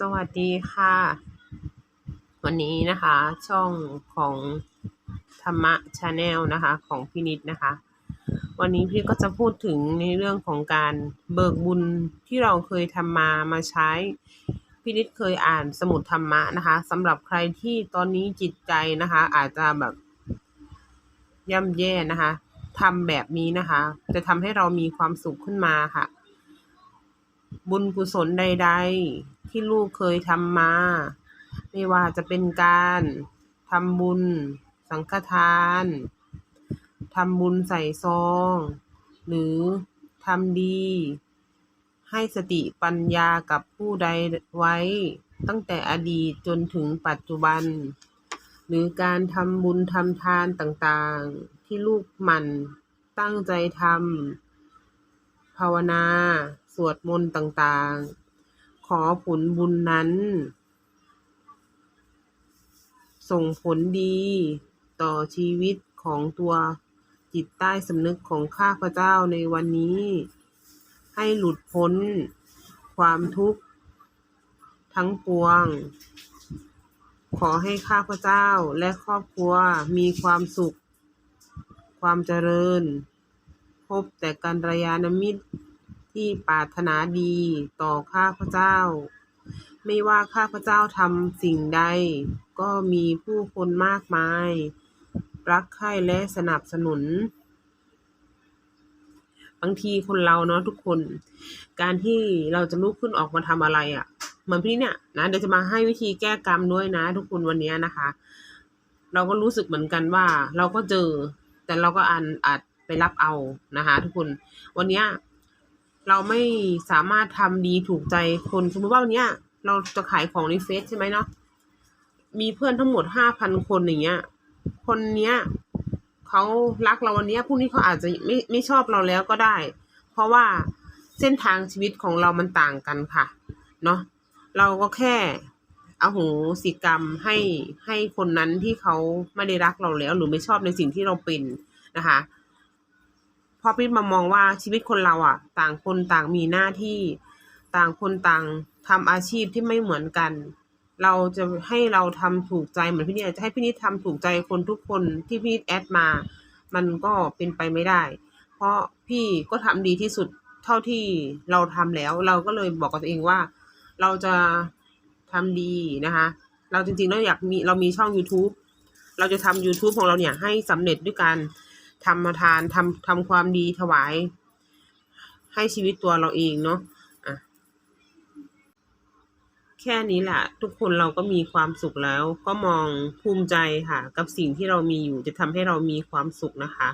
สวัสดีค่ะ วันนี้นะคะ ช่องของธรรมะชาแนลนะคะ ของพี่นิดนะคะ วันนี้พี่ก็จะพูดถึงในเรื่องของการเบิกบุญที่เราเคยทำมามาใช้ พี่นิดเคยอ่านสมุดธรรมะนะคะสำหรับใครที่ตอนนี้จิตใจนะคะ อาจจะแบบย่ำแย่นะคะทำแบบนี้นะคะ จะทำให้เรามีความสุขขึ้นมาค่ะ บุญกุศลใด ๆ ที่ลูกเคยทำมา ไม่ว่าจะเป็นการทำบุญ สังฆทานทำบุญใส่ซอง หรือทำดี ให้สติปัญญากับผู้ใดไว้ตั้งแต่อดีตจนถึงปัจจุบัน หรือการทำบุญทำทานต่างๆ ที่ลูกหมั่นตั้งใจทำภาวนา สวดมนต์ต่างๆ ขอผลบุญนั้น ส่งผลดีต่อชีวิตของตัวจิตใต้สำนึกของข้าพเจ้าในวันนี้ ให้หลุดพ้นความทุกข์ ทั้งปวง ขอให้ข้าพเจ้าและครอบครัวมีความสุข ความเจริญ พบแต่กัลยาณมิตร ที่ปรารถนาดีต่อข้าพเจ้า ไม่ว่าข้าพเจ้าทำสิ่งใด ก็มีผู้คนมากมาย รักใคร่และสนับสนุน บางทีคนเราเนาะทุกคน การที่เราจะลุกขึ้นออกมาทำอะไรอะ่ะเหมือนพี่เนี่ยนะเดี๋ยวจะมาให้วิธีแก้กรรมด้วยนะ ทุกคนวันนี้นะคะ เราก็รู้สึกเหมือนกันว่า เราก็เจอ แต่เราก็อ่านอาจไปรับเอานะคะ ทุกคนวันนี้ เราไม่สามารถทำดีถูกใจคนสมมติว่าวันเนี้ย เราจะขายของในเฟซใช่ไหมเนาะมีเพื่อนทั้งหมดห้าพันคนอย่างเงี้ย คนเนี้ยเขารักเราวันเนี้ยพรุ่งนี้เขาอาจจะไม่ไม่ชอบเราแล้วก็ได้ เพราะว่าเส้นทางชีวิตของเรามันต่างกันค่ะเนาะเราก็แค่อโหสิกรรมให้ให้คนนั้นที่เขาไม่ได้รักเราแล้ว หรือไม่ชอบในสิ่งที่เราเป็นนะคะ พอพี่มามองว่าชีวิตคนเราอะ ต่างคนต่างมีหน้าที่ ต่างคนต่างทำอาชีพที่ไม่เหมือนกัน เราจะให้เราทำถูกใจเหมือนพี่นิดจะให้พี่นิดทำถูกใจคนทุกคนที่พี่นิดแอดมา มันก็เป็นไปไม่ได้ เพราะพี่ก็ทำดีที่สุดเท่าที่เราทำแล้ว เราก็เลยบอกกับตัวเองว่า เราจะทำดีนะคะ เราจริงๆเราอยากมีเรามีช่อง YouTube เราจะทำ YouTube ของเราเนี่ยให้สำเร็จด้วยการ ทำมาทานทำทำความดีถวาย ให้ชีวิตตัวเราเองเนาะะแค่นี้แหละทุกคนเราก็มีความสุขแล้ว ก็มองภูมิใจค่ะ กับสิ่งที่เรามีอยู่จะทำให้เรามีความสุขนะคะ